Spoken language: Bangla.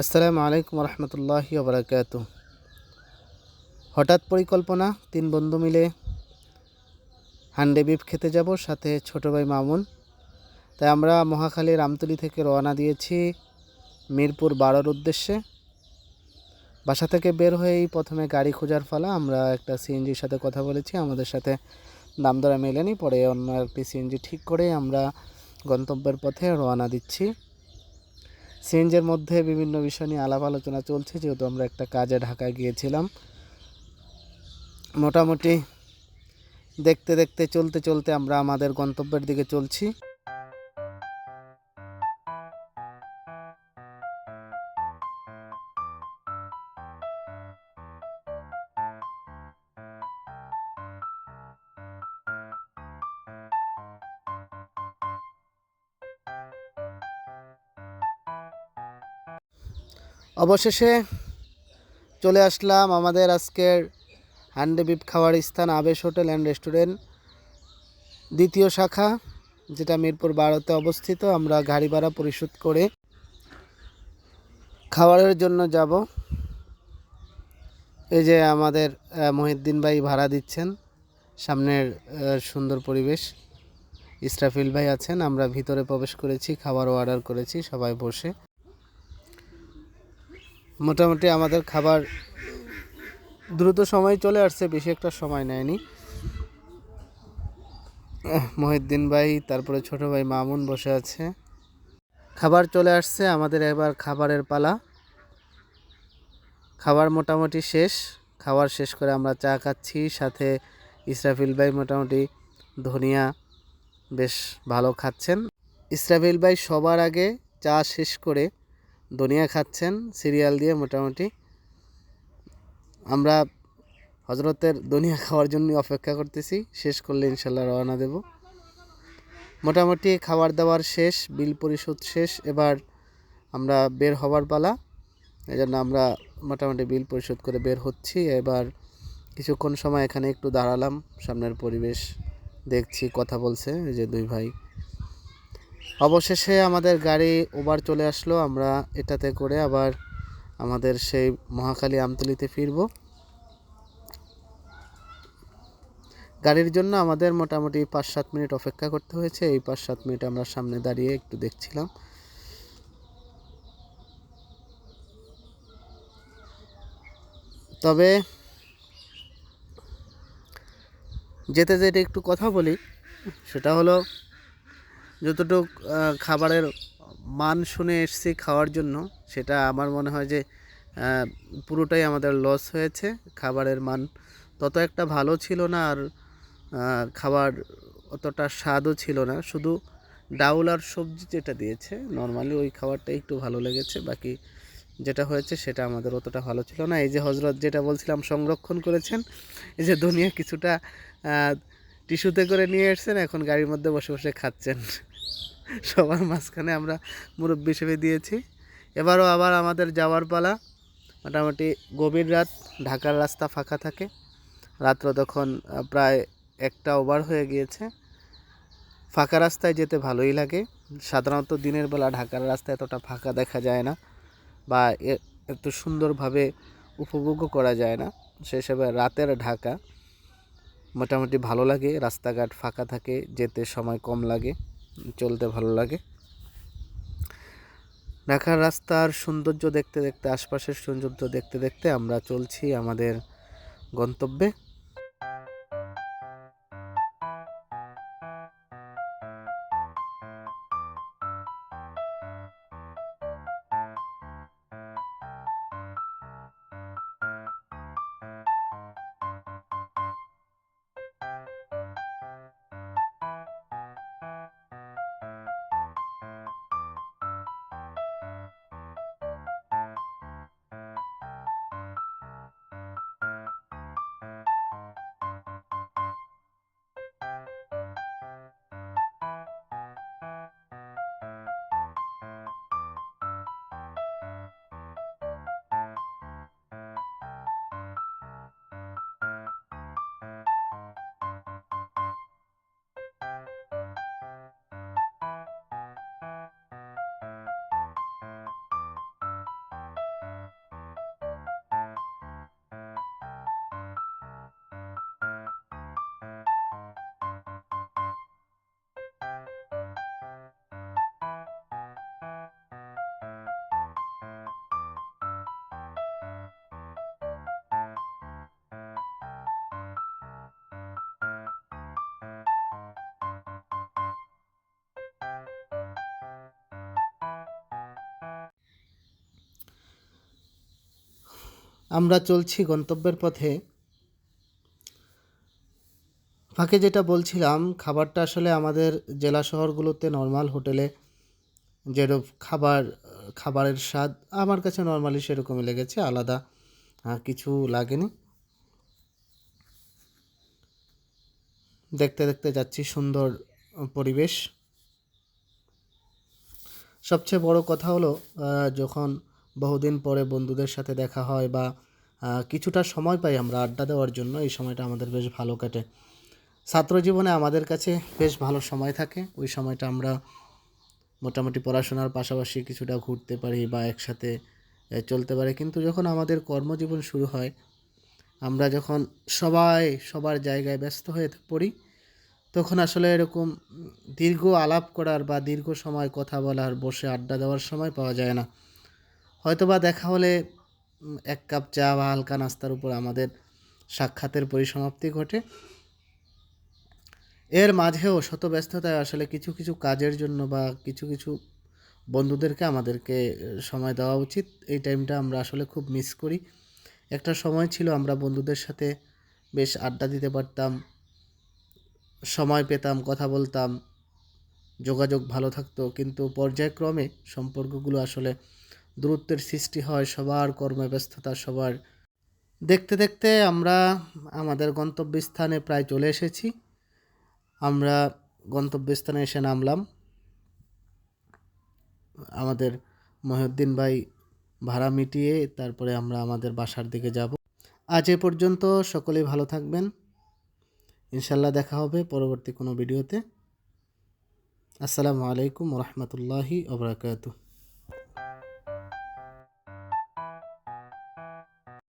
আসসালামু আলাইকুম রহমতুল্লাহি ওবরাকাত হঠাৎ পরিকল্পনা, তিন বন্ধু মিলে হান্ডে বিফ খেতে যাব, সাথে ছোট ভাই মামুন। তাই আমরা মহাখালী রামতুলি থেকে রওনা দিয়েছি মিরপুর বারোর উদ্দেশ্যে। বাসা থেকে বের হয়েই প্রথমে গাড়ি খোঁজার ফলা, আমরা একটা সিএনজির সাথে কথা বলেছি, আমাদের সাথে দাম দরা মেলেনি, পরে অন্য একটি সিএনজি ঠিক করে আমরা গন্তব্যের পথে রওনা দিচ্ছি। সিএনজের মধ্যে বিভিন্ন বিষয় নিয়ে আলাপ আলোচনা চলছে, যেহেতু আমরা একটা কাজে ঢাকায় গিয়েছিলাম। মোটামুটি দেখতে দেখতে, চলতে চলতে আমরা আমাদের গন্তব্যের দিকে চলছি। অবশেষে চলে আসলাম আমাদের আজকের হান্ডে বিপ খাওয়ার স্থান আবেশ হোটেল অ্যান্ড রেস্টুরেন্ট। দ্বিতীয় শাখা যেটা মিরপুর বারোতে অবস্থিত। আমরা গাড়ি ভাড়া পরিশোধ করে খাবারের জন্য যাব। এই যে আমাদের আহ, মহিউদ্দিন ভাই ভাড়া দিচ্ছেন। সামনের সুন্দর পরিবেশ। ইসরাফিল ভাই আছেন আমরা ভিতরে প্রবেশ করেছি খাবারও অর্ডার করেছি সবাই বসে। মোটামুটি আমাদের খাবার দ্রুত সময় চলে আসছে বেশি একটা সময় নেয়নি। আহ, মহিউদ্দিন ভাই তারপরে ছোট ভাই মামুন বসে আছে। খাবার চলে আসছে আমাদের এবার খাবারের পালা। খাবার মোটামুটি শেষ খাবার শেষ করে আমরা চা খাচ্ছি সাথে ইসরাফিল ভাই মোটামুটি ধনিয়া বেশ ভালো খাচ্ছেন। ইসরাফিল ভাই সবার আগে চা শেষ করে ধনিয়া খাচ্ছেন, সিরিয়াল দিয়ে মোটামুটি। আমরা হজরতের দুনিয়া খাওয়ার জন্য অপেক্ষা করতেছি। শেষ করলে ইনশাল্লাহ রওনা দেব। মোটামুটি খাবার দাবার শেষ, বিল পরিশোধ শেষ। এবার আমরা বের হবার পালা। এই জন্য আমরা মোটামুটি বিল পরিশোধ করে বের হচ্ছি। এবার কিছুক্ষণ সময় এখানে একটু দাঁড়ালাম। সামনের পরিবেশ দেখছি, কথা বলছে যে দুই ভাই। অবশেষে আমাদের গাড়ি ওভার চলে আসলো। আমরা এটাতে করে আবার আমাদের সেই মহাখালী আমতলিতে ফিরবো। গাড়ির জন্য আমাদের মোটামুটি পাঁচ সাত মিনিট অপেক্ষা করতে হয়েছে। এই পাঁচ সাত মিনিট আমরা সামনে দাঁড়িয়ে একটু দেখছিলাম। তবে যেতে যেতে একটু কথা বলি। সেটা হলো যতটুক খাবারের মান শুনে এসেছি খাওয়ার জন্য, সেটা আমার মনে হয় যে পুরোটাই আমাদের লস হয়েছে। খাবারের মান তত একটা ভালো ছিল না, আর খাবার অতটা স্বাদও ছিল না। শুধু ডাউল আর সবজি যেটা দিয়েছে নর্মালি ওই খাবারটা একটু ভালো লেগেছে, বাকি যেটা হয়েছে সেটা আমাদের অতটা ভালো ছিল না। এই যে হজরত যেটা বলছিলাম, সংরক্ষণ করেছেন, এই যে দুনিয়া কিছুটা টিস্যুতে করে নিয়ে এসছেন, এখন গাড়ির মধ্যে বসে বসে খাচ্ছেন। সবার মাঝখানে আমরা মুরব্বী হিসেবে দিয়েছি। এবারও আবার আমাদের যাওয়ার পালা। মোটামুটি গভীর রাত, ঢাকার রাস্তা ফাঁকা থাকে। রাত্র তখন প্রায় একটা ওভার হয়ে গিয়েছে। ফাঁকা রাস্তায় যেতে ভালোই লাগে। সাধারণত দিনের বেলা ঢাকার রাস্তায় এতটা ফাঁকা দেখা যায় না বা এত সুন্দরভাবে উপভোগও করা যায় না। সে হিসেবে রাতের ঢাকা মোটামুটি ভালো লাগে। রাস্তাঘাট ফাঁকা থাকে, যেতে সময় কম লাগে। চলতে ভালো লাগে। ঢাকার রাস্তার সৌন্দর্য দেখতে দেখতে, আশপাশের সৌন্দর্য দেখতে দেখতে আমরা চলছি আমাদের গন্তব্যে। আমরা চলছি গন্তব্যের পথে। ফাঁকে যেটা বলছিলাম, খাবারটা আসলে আমাদের জেলা শহরগুলোতে নর্মাল হোটেলে যেরূপ খাবার, খাবারের স্বাদ আমার কাছে নর্মালি সেরকমই লেগেছে, আলাদা কিছু লাগেনি। দেখতে দেখতে যাচ্ছি সুন্দর পরিবেশ। সবচেয়ে বড় কথা হলো যখন বহুদিন পরে বন্ধুদের সাথে দেখা হয় বা কিছুটা সময় পাই আমরা আড্ডা দেওয়ার জন্য, এই সময়টা আমাদের বেশ ভালো কাটে। ছাত্র জীবনে আমাদের কাছে বেশ ভালো সময় থাকে। ওই সময়টা আমরা মোটামুটি পড়াশোনার পাশাপাশি কিছুটা ঘুরতে পারি বা একসাথে চলতে পারি। কিন্তু যখন আমাদের কর্মজীবন শুরু হয়, আমরা যখন সবাই সবার জায়গায় ব্যস্ত হয়ে পড়ি, তখন আসলে এরকম দীর্ঘ আলাপ করার বা দীর্ঘ সময় কথা বলার, বসে আড্ডা দেওয়ার সময় পাওয়া যায় না। হয়তোবা দেখা হলে এক কাপ চা বা হালকা নাস্তার উপর আমাদের সাক্ষাতের পরিসমাপ্তি ঘটে। এর মাঝেও শত ব্যস্ততায় আসলে কিছু কিছু কাজের জন্য বা কিছু কিছু বন্ধুদেরকে আমাদেরকে সময় দেওয়া উচিত। এই টাইমটা আমরা আসলে খুব মিস করি। একটা সময় ছিল আমরা বন্ধুদের সাথে বেশ আড্ডা দিতে পারতাম, সময় পেতাম, কথা বলতাম, যোগাযোগ ভালো থাকতো। কিন্তু পর্যায়ক্রমে সম্পর্কগুলো আসলে দূরত্বের সৃষ্টি হয়, সবার কর্মব্যস্ততা, সবার। দেখতে দেখতে আমরা আমাদের গন্তব্যস্থানে প্রায় চলে এসেছি। আমরা গন্তব্যস্থানে এসে নামলাম। আমাদের মহিউদ্দিন ভাই ভাড়া মিটিয়ে তারপরে আমরা আমাদের বাসার দিকে যাব। আজ এ পর্যন্ত সকলেই ভালো থাকবেন। ইনশাল্লাহ দেখা হবে পরবর্তী কোনো ভিডিওতে। আসসালামু আলাইকুম রহমতুল্লাহি ওবরাকাতু